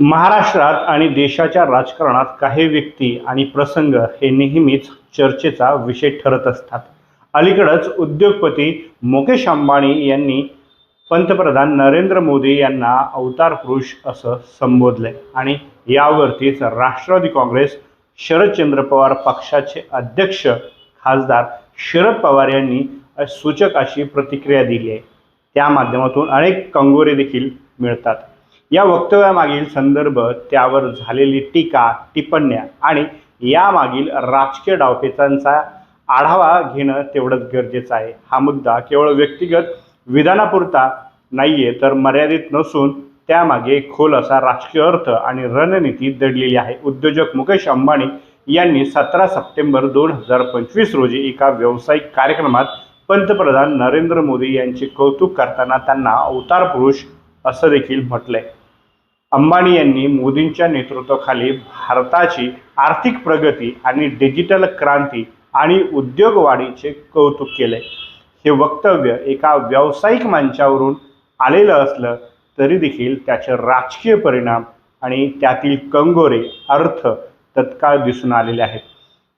महाराष्ट्रात आणि देशाच्या राजकारणात काही व्यक्ती आणि प्रसंग हे नेहमीच चर्चेचा विषय ठरत असतात. अलीकडंच उद्योगपती मुकेश अंबानी यांनी पंतप्रधान नरेंद्र मोदी यांना अवतार पुरुष असं संबोधले आणि यावरतीच राष्ट्रवादी काँग्रेस शरदचंद्र पवार पक्षाचे अध्यक्ष खासदार शरद पवार यांनी सूचक अशी प्रतिक्रिया दिली आहे. त्या माध्यमातून अनेक कंगोरे देखील मिळतात. या वक्तव्यामागील संदर्भ त्यावर झालेली टीका टिप्पण्या आणि यामागील राजकीय डावपेचांचा आढावा घेणं तेवढंच गरजेचं आहे. हा मुद्दा केवळ व्यक्तिगत विधानापुरता नाही आहे तर मर्यादित नसून त्यामागे खोल असा राजकीय अर्थ आणि रणनीती दडलेली आहे. उद्योजक मुकेश अंबानी यांनी सतरा सप्टेंबर दोन हजार पंचवीस रोजी एका व्यावसायिक कार्यक्रमात पंतप्रधान नरेंद्र मोदी यांचे कौतुक करताना त्यांना अवतार पुरुष असं देखील म्हटलंय. अंबानी यांनी मोदींच्या नेतृत्वाखाली भारताची आर्थिक प्रगती आणि डिजिटल क्रांती आणि उद्योग वाढीचे कौतुक केले. हे वक्तव्य एका व्यावसायिक मंचावरून आलेलं असलं तरी देखील त्याचे राजकीय परिणाम आणि त्यातील कंगोरे अर्थ तत्काळ दिसून आलेले आहेत.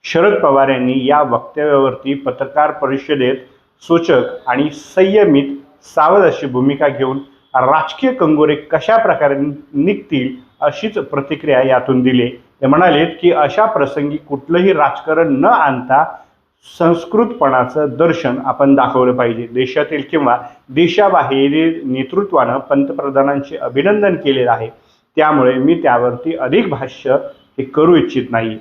शरद पवार यांनी या वक्तव्यावरती पत्रकार परिषदेत सूचक आणि संयमित सावध अशी भूमिका घेऊन राजकीय कंगोरे कशा प्रकारे निघतील अशीच प्रतिक्रिया यातून दिली. ते म्हणालेत की अशा प्रसंगी कुठलंही राजकारण न आणता संस्कृतपणाचं दर्शन आपण दाखवलं पाहिजे. देशातील किंवा देशाबाहेरील नेतृत्वानं पंतप्रधानांचे अभिनंदन केलेलं आहे. त्यामुळे मी त्यावरती अधिक भाष्य हे करू इच्छित नाही.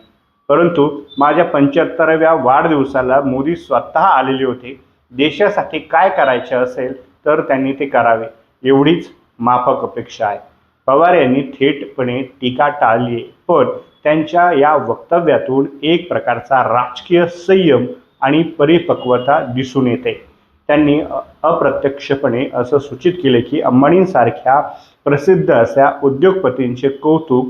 परंतु माझ्या पंच्याहत्तराव्या वाढदिवसाला मोदी स्वतः आलेले होते. देशासाठी काय करायचे असेल तर त्यांनी ते करावे. एवढीच माफक अपेक्षा आहे. पवार यांनी थेटपणे टीका टाळली आहे. पण त्यांच्या या वक्तव्यातून एक प्रकारचा राजकीय संयम आणि परिपक्वता दिसून येते. त्यांनी अप्रत्यक्षपणे असं सूचित केले की अंबाणींसारख्या प्रसिद्ध अशा उद्योगपतींचे कौतुक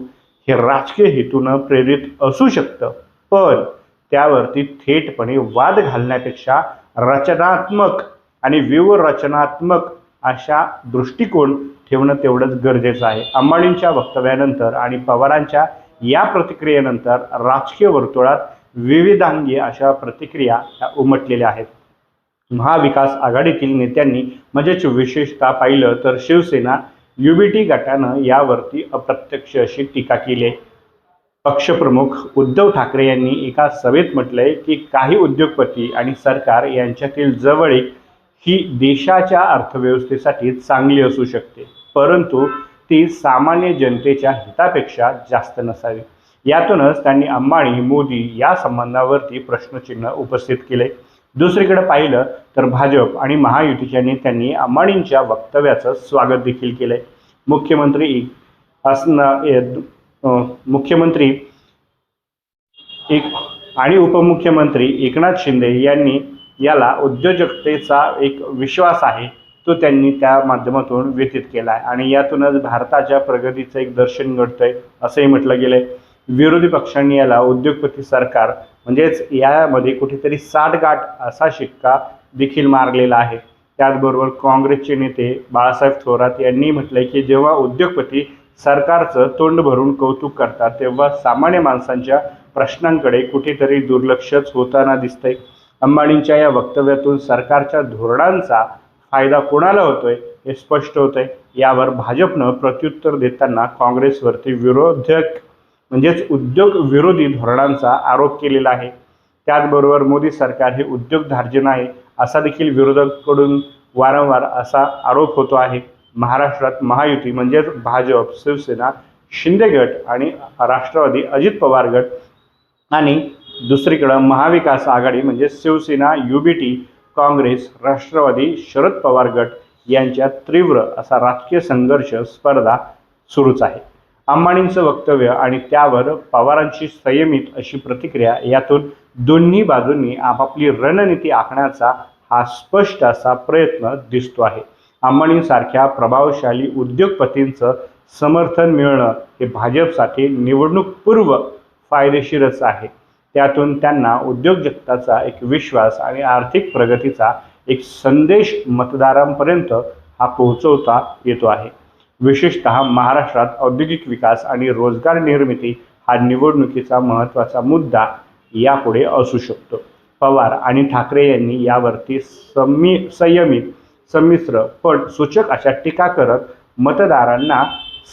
हे राजकीय हेतूनं प्रेरित असू शकतं. पण त्यावरती थेटपणे वाद घालण्यापेक्षा रचनात्मक आणि व्यूहरचनात्मक अशा दृष्टिकोन ठेवणं तेवढंच गरजेचं आहे. अंबानींच्या वक्तव्यानंतर आणि पवारांच्या या प्रतिक्रियेनंतर राजकीय वर्तुळात विविधांगी अशा प्रतिक्रिया ह्या उमटलेल्या आहेत. महाविकास आघाडीतील नेत्यांनी म्हणजेच विशेषतः पाहिलं तर शिवसेना युबीटी गटानं यावरती अप्रत्यक्ष अशी टीका केली आहे. पक्षप्रमुख उद्धव ठाकरे यांनी एका सभेत म्हटलंय की काही उद्योगपती आणि सरकार यांच्यातील जवळीक ही देशाच्या अर्थव्यवस्थेसाठी चांगली असू शकते. परंतु ती सामान्य जनतेच्या हितापेक्षा जास्त नसावी. यातूनच त्यांनी अंबाणी मोदी या संबंधावरती प्रश्नचिन्ह उपस्थित केले. दुसरीकडे पाहिलं तर भाजप आणि महायुतीच्या नेत्यांनी अंबाणींच्या वक्तव्याचं स्वागत देखील केलंय. मुख्यमंत्री असणं मुख्यमंत्री एक आणि उपमुख्यमंत्री एकनाथ शिंदे यांनी याला उद्योजकतेचा एक विश्वास आहे तो त्यांनी त्या माध्यमातून व्यतीत केला आहे आणि यातूनच भारताच्या प्रगतीचं एक दर्शन घडतं आहे असंही म्हटलं गेलं आहे विरोधी पक्षांनी याला उद्योगपती सरकार म्हणजेच यामध्ये कुठेतरी साठगाठ असा शिक्का देखील मारलेला आहे. त्याचबरोबर काँग्रेसचे नेते बाळासाहेब थोरात यांनी म्हटलंय की जेव्हा उद्योगपती सरकारचं तोंड भरून कौतुक करतात तेव्हा सामान्य माणसांच्या प्रश्नांकडे कुठेतरी दुर्लक्षच होताना दिसतंय. अंबानींच्या या वक्तव्यातून सरकारच्या धोरणांचा फायदा कोणाला होतोय हे स्पष्ट होतंय. यावर भाजपनं प्रत्युत्तर देताना काँग्रेसवरती विरोधक म्हणजेच उद्योग विरोधी धोरणांचा आरोप केलेला आहे. त्याचबरोबर मोदी सरकार हे उद्योगधार्जिन आहे असा देखील विरोधकांकडून वारंवार असा आरोप होतो आहे. महाराष्ट्रात महायुती म्हणजेच भाजप शिवसेना शिंदे गट आणि राष्ट्रवादी अजित पवार गट आणि दुसरीकडं महाविकास आघाडी म्हणजे शिवसेना युबीटी काँग्रेस राष्ट्रवादी शरद पवार गट यांच्यात तीव्र असा राजकीय संघर्ष स्पर्धा सुरूच आहे. अंबाणींचं वक्तव्य आणि त्यावर पवारांची संयमित अशी प्रतिक्रिया यातून दोन्ही बाजूंनी आपापली रणनीती आखण्याचा हा स्पष्ट असा प्रयत्न दिसतो आहे. अंबानींसारख्या प्रभावशाली उद्योगपतींचं समर्थन मिळणं हे भाजपसाठी निवडणूकपूर्व फायदेशीरच आहे. त्यातून त्यांना उद्योजकताचा एक विश्वास आणि आर्थिक प्रगतीचा एक संदेश मतदारांपर्यंत हा पोहोचवता येतो आहे. विशेषतः महाराष्ट्रात औद्योगिक विकास आणि रोजगार निर्मिती हा निवडणुकीचा महत्त्वाचा मुद्दा यापुढे असू शकतो. पवार आणि ठाकरे यांनी यावरती संमी संयमित संमिश्र पण सूचक अशा टीका करत मतदारांना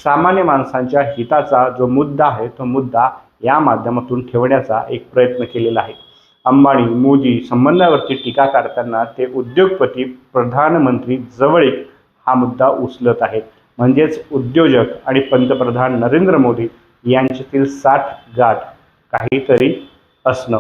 सामान्य माणसांच्या हिताचा जो मुद्दा आहे तो मुद्दा या माध्यमातून ठेवण्याचा एक प्रयत्न केलेला आहे. अंबाणी मोदी संबंधावरती टीका करताना ते उद्योगपती प्रधानमंत्री जवळीक हा मुद्दा उचलत आहेत. म्हणजेच उद्योजक आणि पंतप्रधान नरेंद्र मोदी यांच्यातील साठ गाठ काहीतरी असणं.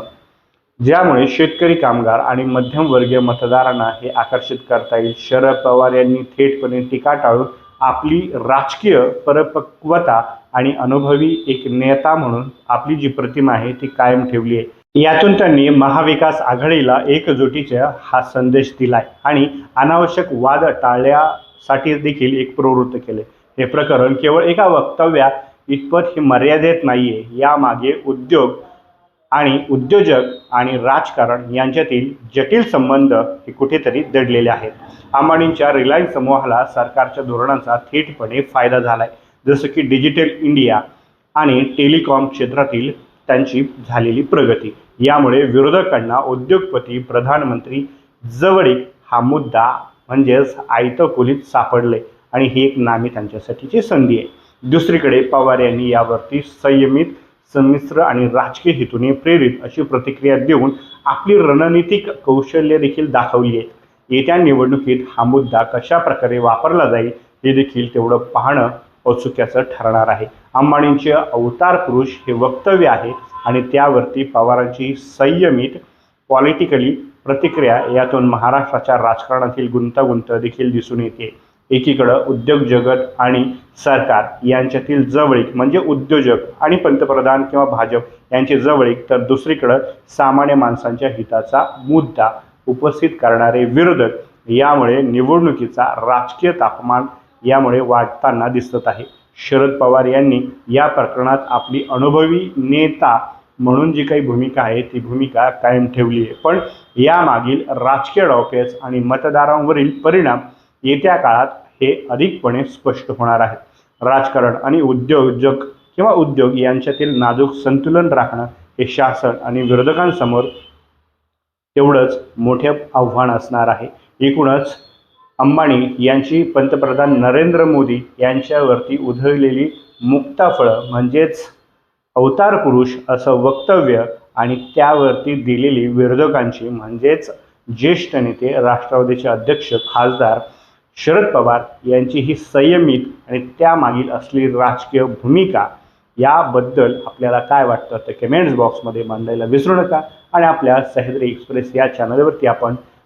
ज्यामुळे शेतकरी कामगार आणि मध्यमवर्गीय मतदारांना हे आकर्षित करता येईल. शरद पवार यांनी थेटपणे टीका टाळून आपली राजकीय परिपक्वता आणि अनुभवी एक नेता म्हणून आपली जी प्रतिमा आहे ती कायम ठेवली आहे. यातून त्यांनी महाविकास आघाडीला एकजुटीचा हा संदेश दिलाय आणि अनावश्यक वाद टाळण्यासाठी देखील एक प्रवृत्त केले हे प्रकरण केवळ एका वक्तव्या इतपत हे मर्यादित नाहीये. यामागे उद्योग आणि उद्योजक आणि राजकारण यांच्यातील जटिल संबंध हे कुठेतरी दडलेले आहेत. अंबानींच्या रिलायन्स समूहाला सरकारच्या धोरणांचा थेटपणे फायदा झालाय. जसं की डिजिटल इंडिया आणि टेलिकॉम क्षेत्रातील त्यांची झालेली प्रगती. यामुळे विरोधकांना उद्योगपती प्रधानमंत्री जवळीक हा मुद्दा म्हणजेच आयतं खोलीत सापडले आणि ही एक नामी त्यांच्यासाठीची संधी आहे. दुसरीकडे पवार यांनी यावरती संयमित संमिश्र आणि राजकीय हेतूने प्रेरित अशी प्रतिक्रिया देऊन आपली रणनीतिक कौशल्य देखील दाखवली आहेत. येत्या निवडणुकीत हा मुद्दा कशा प्रकारे वापरला जाईल हे देखील तेवढं पाहणं औत्सुक्याचं ठरणार आहे. अंबानींचे अवतार पुरुष हे वक्तव्य आहे आणि त्यावरती पवारांची संयमित पॉलिटिकली प्रतिक्रिया यातून महाराष्ट्राच्या राजकारणातील गुंतागुंत देखील दिसून येते. एकीकडं उद्योग जगत आणि सरकार यांच्यातील जवळीक म्हणजे उद्योजक आणि पंतप्रधान किंवा भाजप यांचे जवळीक तर दुसरीकडं सामान्य माणसांच्या हिताचा मुद्दा उपस्थित करणारे विरोधक यामुळे निवडणुकीचा राजकीय तापमान यामुळे वाढताना दिसत आहे. शरद पवार यांनी या प्रकरणात आपली अनुभवी नेता म्हणून जी काही भूमिका आहे ती भूमिका कायम ठेवली आहे. पण यामागील राजकीय डॉकेज आणि मतदारांवरील परिणाम येत्या काळात हे अधिकपणे स्पष्ट होणार आहेत. राजकारण आणि उद्योजक किंवा उद्योग यांच्यातील नाजूक संतुलन राखणं हे शासन आणि विरोधकांसमोर तेवढंच मोठे आव्हान असणार आहे. एकूणच अंबानी यांची पंतप्रधान नरेंद्र मोदी यांच्यावरती उधळलेली मुक्ताफळं म्हणजेच अवतार पुरुष असं वक्तव्य आणि त्यावरती दिलेली विरोधकांची म्हणजेच ज्येष्ठ नेते राष्ट्रवादीचे अध्यक्ष खासदार शरद पवार यांची ही संयमित आणि त्यामागील असलेली राजकीय भूमिका याबद्दल आपल्याला काय वाटतं? ते कमेंट्स बॉक्समध्ये मांडायला विसरू नका आणि आपल्या सह्याद्री एक्सप्रेस या चॅनलवरती आपण